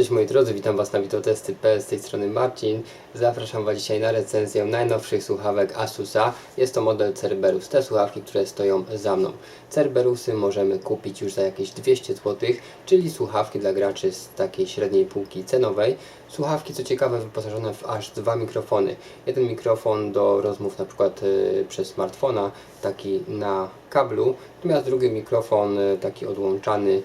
Cześć moi drodzy, witam Was na Witotesty.pl z tej strony Marcin. Zapraszam Was dzisiaj na recenzję najnowszych słuchawek Asusa. Jest to model Cerberus, te słuchawki, które stoją za mną. Cerberusy możemy kupić już za jakieś 200 zł, czyli słuchawki dla graczy z takiej średniej półki cenowej. Słuchawki, co ciekawe, wyposażone w aż dwa mikrofony. Jeden mikrofon do rozmów na przykład y, przez smartfona, taki na kablu, natomiast drugi mikrofon y, taki odłączany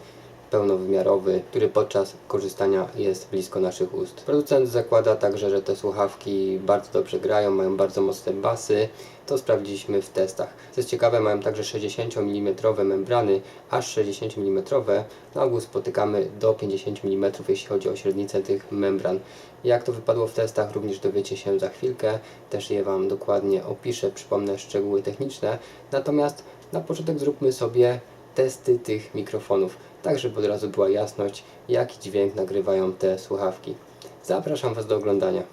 pełnowymiarowy, który podczas korzystania jest blisko naszych ust. Producent zakłada także, że te słuchawki bardzo dobrze grają, mają bardzo mocne basy. To sprawdziliśmy w testach. Co jest ciekawe, mają także 60 mm membrany, aż 60 mm. Na ogół spotykamy do 50 mm, jeśli chodzi o średnicę tych membran. Jak to wypadło w testach, również dowiecie się za chwilkę. Też je Wam dokładnie opiszę, przypomnę szczegóły techniczne. Natomiast na początek zróbmy sobie testy tych mikrofonów, tak żeby od razu była jasność, jaki dźwięk nagrywają te słuchawki. Zapraszam Was do oglądania.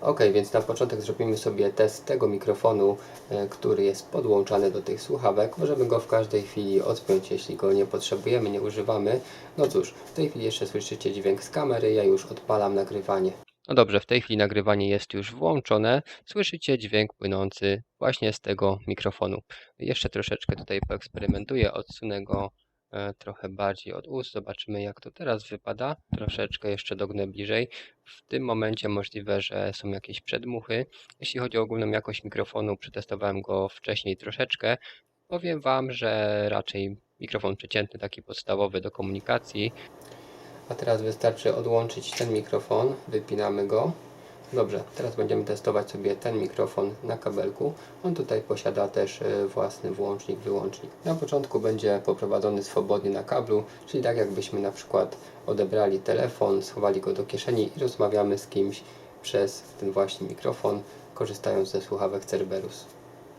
Ok, więc na początek zrobimy sobie test tego mikrofonu, e, który jest podłączany do tych słuchawek. Możemy go w każdej chwili odpiąć, jeśli go nie potrzebujemy, nie używamy. No cóż, w tej chwili jeszcze słyszycie dźwięk z kamery, ja już odpalam nagrywanie. No dobrze, w tej chwili nagrywanie jest już włączone. Słyszycie dźwięk płynący właśnie z tego mikrofonu. Jeszcze troszeczkę tutaj poeksperymentuję, odsunę go e, trochę bardziej od ust. Zobaczymy jak to teraz wypada. Troszeczkę jeszcze dognę bliżej. W tym momencie możliwe, że są jakieś przedmuchy. Jeśli chodzi o ogólną jakość mikrofonu, przetestowałem go wcześniej troszeczkę. Powiem Wam, że raczej mikrofon przeciętny, taki podstawowy do komunikacji. A teraz wystarczy odłączyć ten mikrofon, wypinamy go. Dobrze, teraz będziemy testować sobie ten mikrofon na kabelku. On tutaj posiada też e, własny włącznik, wyłącznik. Na początku będzie poprowadzony swobodnie na kablu, czyli tak jakbyśmy na przykład odebrali telefon, schowali go do kieszeni i rozmawiamy z kimś przez ten właśnie mikrofon, korzystając ze słuchawek Cerberus.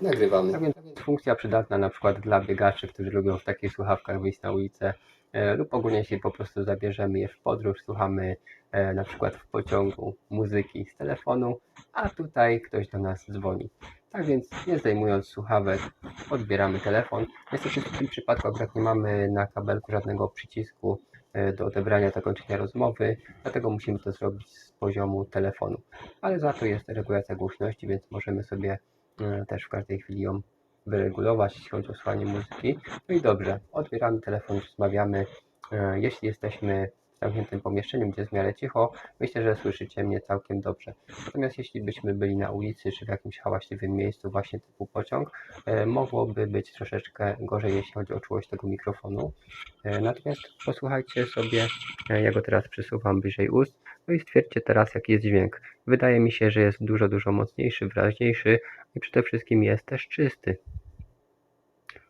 Nagrywamy. Tak więc funkcja przydatna na przykład dla biegaczy, którzy lubią w takich słuchawkach wyjść na ulicę lub ogólnie jeśli po prostu zabierzemy je w podróż, słuchamy e, na przykład w pociągu muzyki z telefonu, a tutaj ktoś do nas dzwoni. Tak więc nie zdejmując słuchawek, odbieramy telefon. Niestety w tym przypadku akurat nie mamy na kabelku żadnego przycisku e, do odebrania zakończenia rozmowy, dlatego musimy to zrobić z poziomu telefonu. Ale za to jest regulacja głośności, więc możemy sobie e, też w każdej chwili ją wyregulować, jeśli chodzi o słuchanie muzyki. No i dobrze, odbieramy telefon, rozmawiamy. E, Jeśli jesteśmy w zamkniętym pomieszczeniu, gdzie jest w miarę cicho, myślę, że słyszycie mnie całkiem dobrze. Natomiast jeśli byśmy byli na ulicy, czy w jakimś hałaśliwym miejscu, właśnie typu pociąg, e, mogłoby być troszeczkę gorzej, jeśli chodzi o czułość tego mikrofonu. E, Natomiast posłuchajcie sobie, ja go teraz przesuwam bliżej ust, no i stwierdźcie teraz, jaki jest dźwięk. Wydaje mi się, że jest dużo, dużo mocniejszy, wyraźniejszy i przede wszystkim jest też czysty.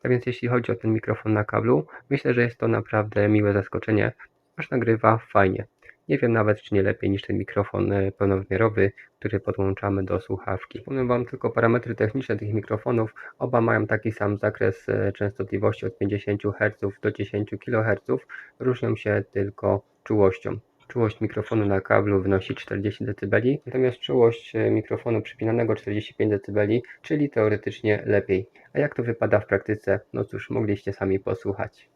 Tak więc jeśli chodzi o ten mikrofon na kablu, myślę, że jest to naprawdę miłe zaskoczenie, aż nagrywa fajnie. Nie wiem nawet, czy nie lepiej niż ten mikrofon e, pełnowymiarowy, który podłączamy do słuchawki. Powiem Wam tylko parametry techniczne tych mikrofonów. Oba mają taki sam zakres e, częstotliwości od 50 Hz do 10 kHz. Różnią się tylko czułością. Czułość mikrofonu na kablu wynosi 40 dB, natomiast czułość e, mikrofonu przypinanego 45 dB, czyli teoretycznie lepiej. A jak to wypada w praktyce? No cóż, mogliście sami posłuchać.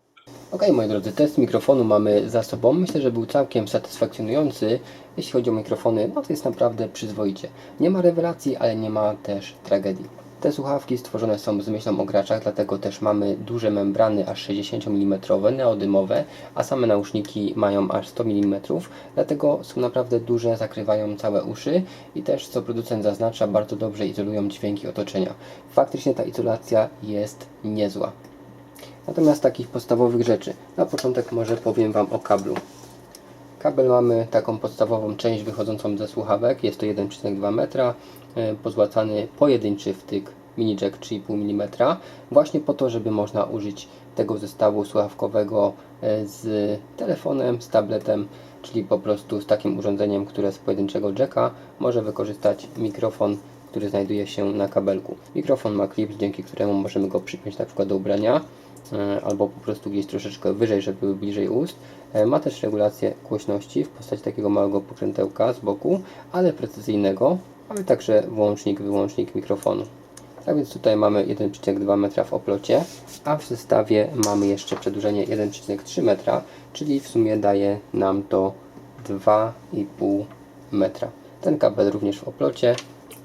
Ok, moi drodzy, test mikrofonu mamy za sobą. Myślę, że był całkiem satysfakcjonujący. Jeśli chodzi o mikrofony, no to jest naprawdę przyzwoicie. Nie ma rewelacji, ale nie ma też tragedii. Te słuchawki stworzone są z myślą o graczach, dlatego też mamy duże membrany aż 60 mm neodymowe, a same nauszniki mają aż 100 mm, dlatego są naprawdę duże, zakrywają całe uszy i też, co producent zaznacza, bardzo dobrze izolują dźwięki otoczenia. Faktycznie ta izolacja jest niezła. Natomiast takich podstawowych rzeczy. Na początek może powiem Wam o kablu. Kabel mamy taką podstawową część wychodzącą ze słuchawek. Jest to 1,2 metra. e, Pozłacany pojedynczy wtyk mini jack 3,5 mm. Właśnie po to, żeby można użyć tego zestawu słuchawkowego e, z telefonem, z tabletem, czyli po prostu z takim urządzeniem, które z pojedynczego jacka może wykorzystać mikrofon który znajduje się na kabelku. Mikrofon ma klip, dzięki któremu możemy go przypiąć na przykład do ubrania albo po prostu gdzieś troszeczkę wyżej, żeby był bliżej ust. E, Ma też regulację głośności w postaci takiego małego pokrętełka z boku, ale precyzyjnego, ale także włącznik, wyłącznik mikrofonu. Tak więc tutaj mamy 1,2 metra w oplocie, a w zestawie mamy jeszcze przedłużenie 1,3 metra, czyli w sumie daje nam to 2,5 metra. Ten kabel również w oplocie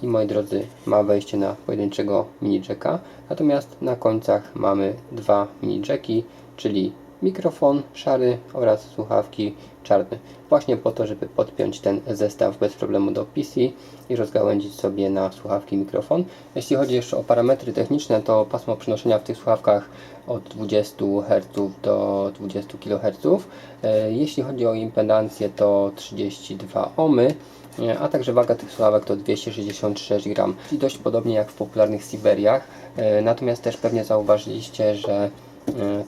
i moi drodzy ma wejście na pojedynczego mini jacka, natomiast na końcach mamy dwa mini jacki, czyli mikrofon szary oraz słuchawki czarne. Właśnie po to, żeby podpiąć ten zestaw bez problemu do PC i rozgałęzić sobie na słuchawki mikrofon. Jeśli chodzi jeszcze o parametry techniczne, to pasmo przenoszenia w tych słuchawkach od 20 Hz do 20 kHz. E, Jeśli chodzi o impedancję, to 32 ohmy. E, A także waga tych słuchawek to 266 gram, czyli dość podobnie jak w popularnych Siberiach. E, Natomiast też pewnie zauważyliście, że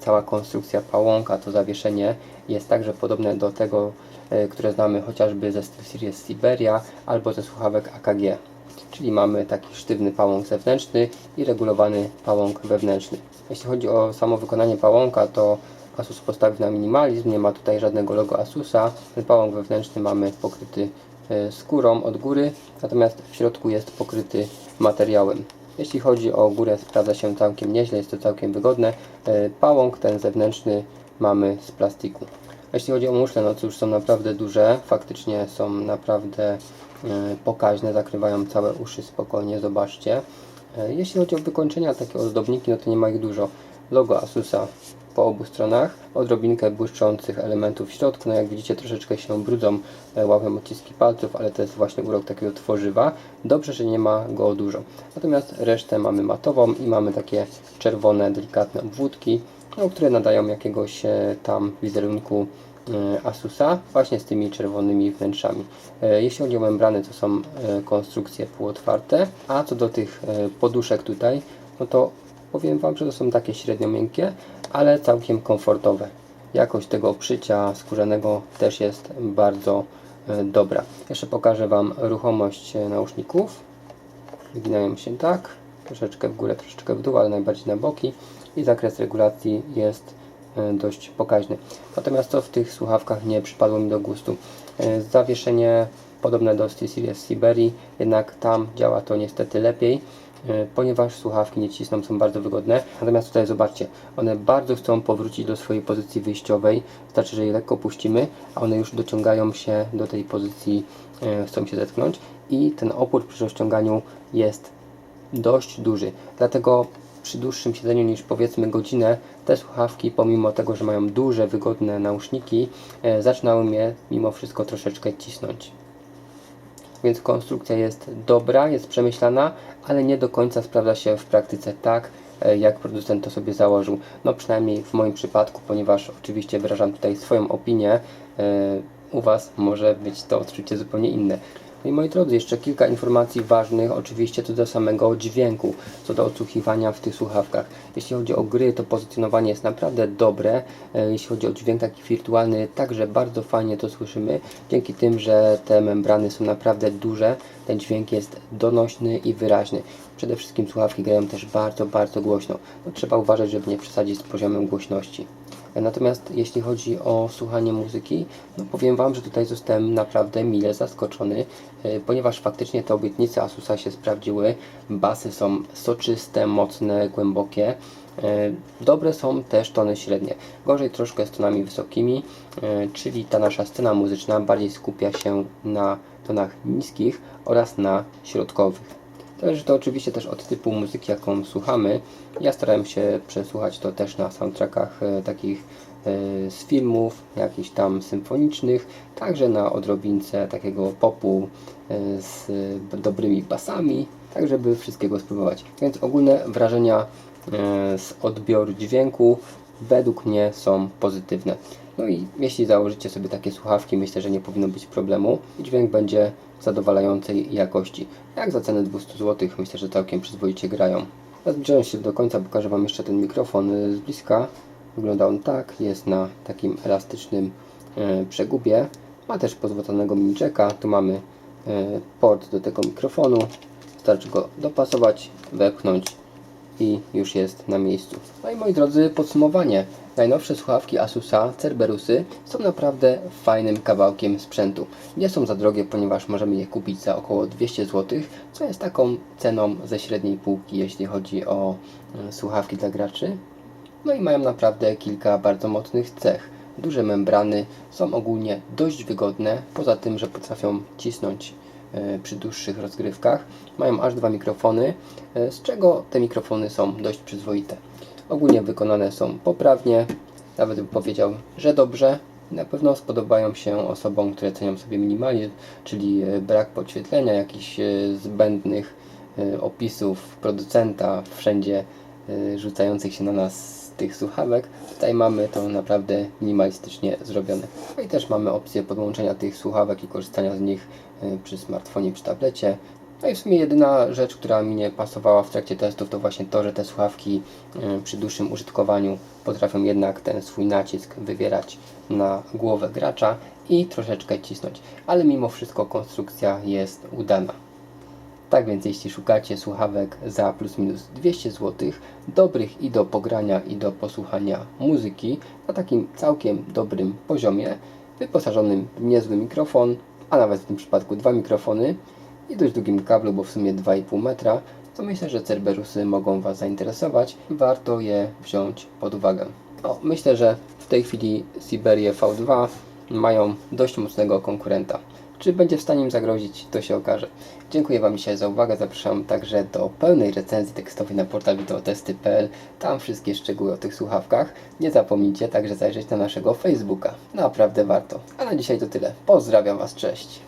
cała konstrukcja pałąka, to zawieszenie jest także podobne do tego, e, które znamy chociażby ze SteelSeries Siberia albo ze słuchawek AKG. Czyli mamy taki sztywny pałąk zewnętrzny i regulowany pałąk wewnętrzny. Jeśli chodzi o samo wykonanie pałąka, to Asus postawił na minimalizm, nie ma tutaj żadnego logo Asusa. Ten pałąk wewnętrzny mamy pokryty e, skórą od góry, natomiast w środku jest pokryty materiałem. Jeśli chodzi o górę, sprawdza się całkiem nieźle, jest to całkiem wygodne. E, Pałąk ten zewnętrzny mamy z plastiku. Jeśli chodzi o muszle, no cóż, są naprawdę duże, faktycznie są naprawdę e, pokaźne, zakrywają całe uszy spokojnie, zobaczcie. E, Jeśli chodzi o wykończenia, takie ozdobniki, no to nie ma ich dużo. Logo Asusa po obu stronach, odrobinkę błyszczących elementów w środku, no jak widzicie troszeczkę się brudzą, e, łapią odciski palców, ale to jest właśnie urok takiego tworzywa. Dobrze, że nie ma go dużo. Natomiast resztę mamy matową i mamy takie czerwone, delikatne obwódki, no, które nadają jakiegoś e, tam wizerunku e, Asusa właśnie z tymi czerwonymi wnętrzami. Jeśli chodzi o membrany, to są konstrukcje półotwarte, a co do tych poduszek tutaj, no to powiem Wam, że to są takie średnio miękkie, ale całkiem komfortowe. Jakość tego oprzycia skórzanego też jest bardzo e, dobra. Jeszcze pokażę Wam ruchomość e, nauszników. Wyginają się tak, troszeczkę w górę, troszeczkę w dół, ale najbardziej na boki i zakres regulacji jest e, dość pokaźny. Natomiast co w tych słuchawkach nie przypadło mi do gustu? Zawieszenie podobne do SteelSeries Siberii, jednak tam działa to niestety lepiej, ponieważ słuchawki nie cisną, są bardzo wygodne. Natomiast tutaj zobaczcie, one bardzo chcą powrócić do swojej pozycji wyjściowej, wystarczy, że je lekko puścimy, a one już dociągają się do tej pozycji, e, chcą się zetknąć i ten opór przy rozciąganiu jest dość duży. Dlatego przy dłuższym siedzeniu niż powiedzmy godzinę, te słuchawki, pomimo tego, że mają duże, wygodne nauszniki, e, zaczynały mnie mimo wszystko troszeczkę cisnąć. Więc konstrukcja jest dobra, jest przemyślana, ale nie do końca sprawdza się w praktyce tak, e, jak producent to sobie założył. No przynajmniej w moim przypadku, ponieważ oczywiście wyrażam tutaj swoją opinię, e, u Was może być to odczucie zupełnie inne. No i moi drodzy, jeszcze kilka informacji ważnych, oczywiście co do samego dźwięku, co do odsłuchiwania w tych słuchawkach. Jeśli chodzi o gry, to pozycjonowanie jest naprawdę dobre. E, Jeśli chodzi o dźwięk taki wirtualny, także bardzo fajnie to słyszymy. Dzięki tym, że te membrany są naprawdę duże, ten dźwięk jest donośny i wyraźny. Przede wszystkim słuchawki grają też bardzo, bardzo głośno. No, trzeba uważać, żeby nie przesadzić z poziomem głośności. Natomiast jeśli chodzi o słuchanie muzyki, no powiem Wam, że tutaj zostałem naprawdę mile zaskoczony, e, ponieważ faktycznie te obietnice Asusa się sprawdziły. Basy są soczyste, mocne, głębokie. E, Dobre są też tony średnie. Gorzej troszkę z tonami wysokimi, e, czyli ta nasza scena muzyczna bardziej skupia się na tonach niskich oraz na środkowych. Zależy to oczywiście też od typu muzyki, jaką słuchamy. Ja starałem się przesłuchać to też na soundtrackach e, takich e, z filmów, jakichś tam symfonicznych, także na odrobince takiego popu e, z dobrymi basami, tak żeby wszystkiego spróbować. Więc ogólne wrażenia z odbioru dźwięku według mnie są pozytywne. No i jeśli założycie sobie takie słuchawki, myślę, że nie powinno być problemu. Dźwięk będzie zadowalającej jakości. Jak za cenę 200 zł, myślę, że całkiem przyzwoicie grają. Ja zbliżając się do końca, pokażę Wam jeszcze ten mikrofon y, z bliska. Wygląda on tak, jest na takim elastycznym e, przegubie. Ma też pozłoconego mini jacka. Tu mamy e, port do tego mikrofonu. Wystarczy go dopasować, wepchnąć i już jest na miejscu. No i moi drodzy, podsumowanie. Najnowsze słuchawki Asusa Cerberusy są naprawdę fajnym kawałkiem sprzętu. Nie są za drogie, ponieważ możemy je kupić za około 200 zł, co jest taką ceną ze średniej półki, jeśli chodzi o e, słuchawki dla graczy. No i mają naprawdę kilka bardzo mocnych cech. Duże membrany są ogólnie dość wygodne, poza tym, że potrafią cisnąć e, przy dłuższych rozgrywkach. Mają aż dwa mikrofony, e, z czego te mikrofony są dość przyzwoite. Ogólnie wykonane są poprawnie, nawet bym powiedział, że dobrze. Na pewno spodobają się osobom, które cenią sobie minimalizm, czyli e, brak podświetlenia, jakichś e, zbędnych e, opisów producenta wszędzie rzucających się na nas tych słuchawek. Tutaj mamy to naprawdę minimalistycznie zrobione. No i też mamy opcję podłączenia tych słuchawek i korzystania z nich przy smartfonie, przy tablecie. No i w sumie jedyna rzecz, która mi nie pasowała w trakcie testów, to właśnie to, że te słuchawki e, przy dłuższym użytkowaniu potrafią jednak ten swój nacisk wywierać na głowę gracza i troszeczkę cisnąć. Ale mimo wszystko konstrukcja jest udana. Tak więc jeśli szukacie słuchawek za plus minus 200 zł, dobrych i do pogrania i do posłuchania muzyki na takim całkiem dobrym poziomie, wyposażonym w niezły mikrofon, a nawet w tym przypadku dwa mikrofony i dość długim kablu, bo w sumie 2,5 metra, to myślę, że Cerberusy mogą Was zainteresować. Warto je wziąć pod uwagę. O, myślę, że w tej chwili Siberia V2 mają dość mocnego konkurenta. Czy będzie w stanie im zagrozić, to się okaże. Dziękuję Wam dzisiaj za uwagę. Zapraszam także do pełnej recenzji tekstowej na portal wideotesty.pl. Tam wszystkie szczegóły o tych słuchawkach. Nie zapomnijcie także zajrzeć na naszego Facebooka. Naprawdę warto. A na dzisiaj to tyle. Pozdrawiam Was, cześć.